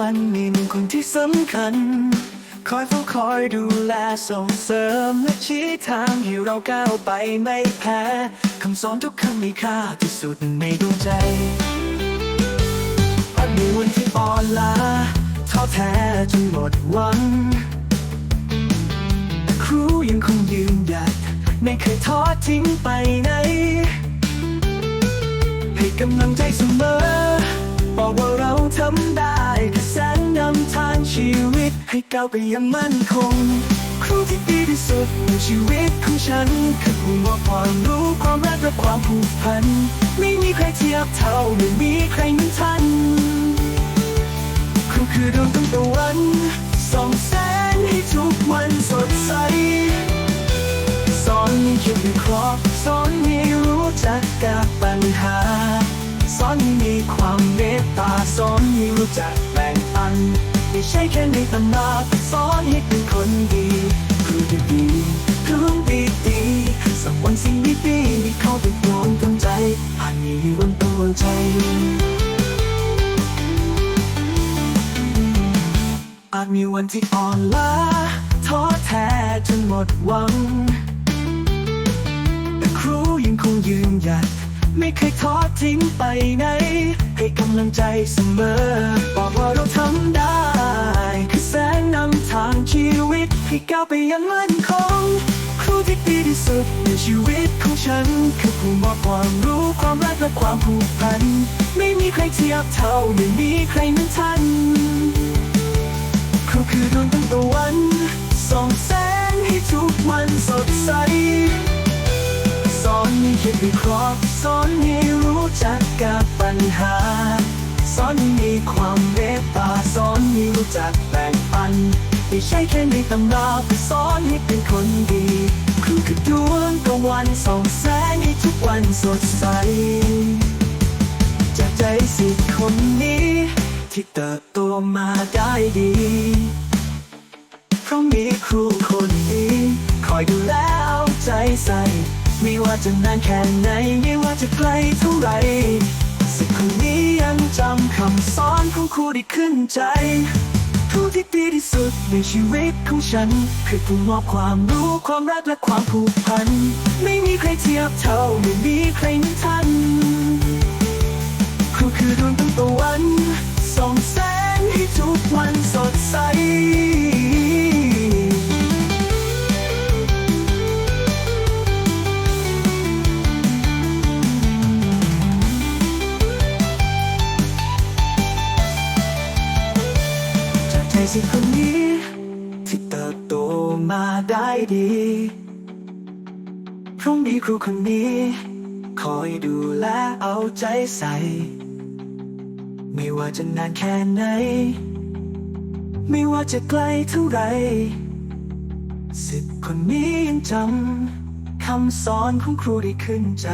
วันมีหนึ่งคนที่สำคัญ คอยเฝ้าคอยดูแลส่งเสริมและชี้ทางให้เราก้าวไปไม่แพ้คำสอนทุกคำมีค่าที่สุดในดวงใจอาจมีวันที่อ่อนล้าท้อแท้จนหมดหวังแต่ครูยังคงยืนหยัดไม่เคยทอดทิ้งไปไหนให้กำลังใจเสมอบอกว่าเราทำ ให้ก้าวไปยังมั่นคง ครูที่ดีที่สุดในชีวิตของฉัน คือผู้มอบความรู้ความรักและความผูกพัน ไม่มีใครเทียบเท่าไม่มีใครเหมือนท่านครูคือดวงตั้งตะวันส่องแสงให้ทุกวันสดใส สอนให้คิดวิเคราะห์สอนให้รู้จักกับปัญหา สอนให้มีความเมตตาสอนให้รู้จักแบ่งปัน ไม่ใช่แค่ในตำราแต่สอนให้เป็นคนดีครูดีดีครูดีดีสักวันสิ่งดีดีที่เขาเป็นดวงตั้งใจอาจมีอยู่บนตัวใจอาจมีวันที่อ่อนล้าท้อแท้จนหมดหวัง แต่ครูยังคงยืนหยัดไม่เคยทอดทิ้งไปไหน ให้กำลังใจเสมอ บอกว่าเราทำได้ วิตให้ก้าวไปยังมั่นคงครูที่ดีที่สุดในชีวิตของฉัน คือผู้มอบความรู้ความรักและความผูกพัน ไม่มีใครเทียบเท่าไม่มีใครเหมือนท่านครูคือดวงตั้งตะวันส่องแสงให้ทุกวันสดใสสอนให้คิดวิเคราะห์สอนให้รู้จักกับปัญหาสอนให้มีความเมตตาสอนให้รู้จักแบ่งปัน ไม่ใช่แค่ในตำราแต่สอนให้เป็นคนดีครูคือดวงตะวันส่องแสงให้ทุกวันสดใส จากใจสิทธิ์คนนี้ ที่เติบโตมาได้ดี เพราะมีครูคนนี้ คอยดูแลเอาใจใส่ ไม่ว่าจะนานแค่ไหน ไม่ว่าจะไกลเท่าไหร่สิทธิ์คนนี้ยังจำคำสอนของครูได้ขึ้นใจ ผู้ที่ดีที่สุดในชีวิตของฉัน คือผู้มอบความรู้ความรักและความผูกพัน ไม่มีใครเทียบเท่าไม่มีใครเหมือนท่านครูคือดวงตั้งตะวัน จากใจสิคนนี้ ที่เติบโตมาได้ดีพรุ่งนี้ครูคนนี้ คอยดูแลเอาใจใส่ ไม่ว่าจะนานแค่ไหน ไม่ว่าจะไกลเท่าไหรสิทธิ์คนนี้ยังจำคำสอนของครูได้ขึ้นใจ